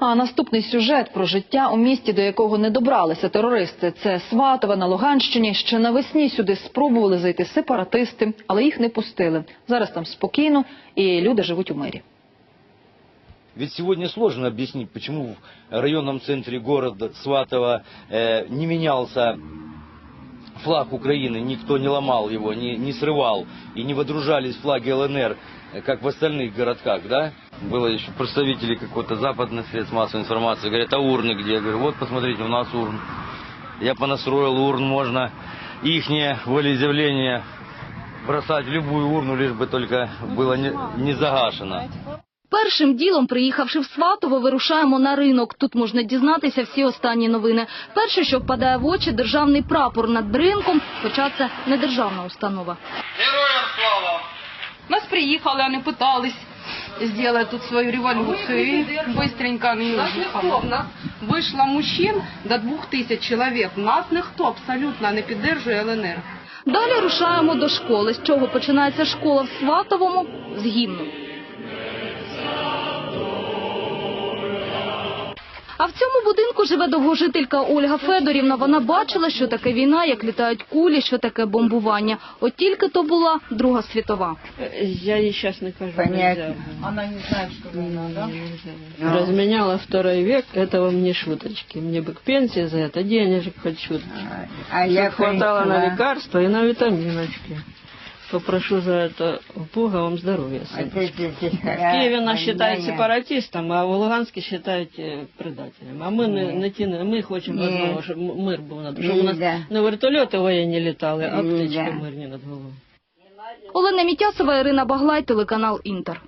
А наступний сюжет про життя у місті, до якого не добралися терористи. Це Сватове на Луганщині. Ще навесні сюди спробували зайти сепаратисти, але їх не пустили. Зараз там спокійно і люди живуть у мирі. Ведь сегодня сложно объяснить, почему в районном центре города Сватова э, не менялся флаг Украины, никто не ломал его, не, не срывал и не водружались флаги ЛНР, э, как в остальных городках, да? Было еще представители какого-то западных средств массовой информации, говорят, а урны где? Я говорю, вот посмотрите, у нас урн. Я понастроил урн, можно ихнее волеизъявление бросать в любую урну, лишь бы только было не, не загашено. Першим ділом, приїхавши в Сватово, вирушаємо на ринок. Тут можна дізнатися всі останні новини. Перше, що впадає в очі, державний прапор над ринком, хоча це не державна установа. Героям слава! Нас приехали, они пытались сделать тут свою революцию и быстренько не уїхали. Вийшло мужчин до двух тисяч чоловік. Нас ніхто абсолютно не підтримує ЛНР. Далі рушаємо до школи. З чого починається школа в Сватовому? З гімну. А в цьому будинку живе довгожителька Ольга Федорівна. Вона бачила, що таке війна, як літають кулі, що таке бомбування. От тільки то була Друга світова. Я ей сейчас накажу. Понятно. нельзя. Она не знает, что война, да? Ну. Разменяла второй век, это вам не шуточки. Мне бы к пенсии за это денежек хоть шуточки. А я Чтоб хватало на пришла. лекарства и на витаминочки. Попрошу за это Бога вам здоровья. А сын. ты- ты- ты- В Киеве нас а, считают да, я. сепаратистом, а в Луганске считают э, предателем. А мы не, не ті, не- ми хочемо Ні. одного, щоб м- мир був над Ні, щоб у нас да. не вертольоти воєнні літали, а Ні, птички да. мирні над головою. Олена Мітясова, Ірина Баглай, телеканал Інтер.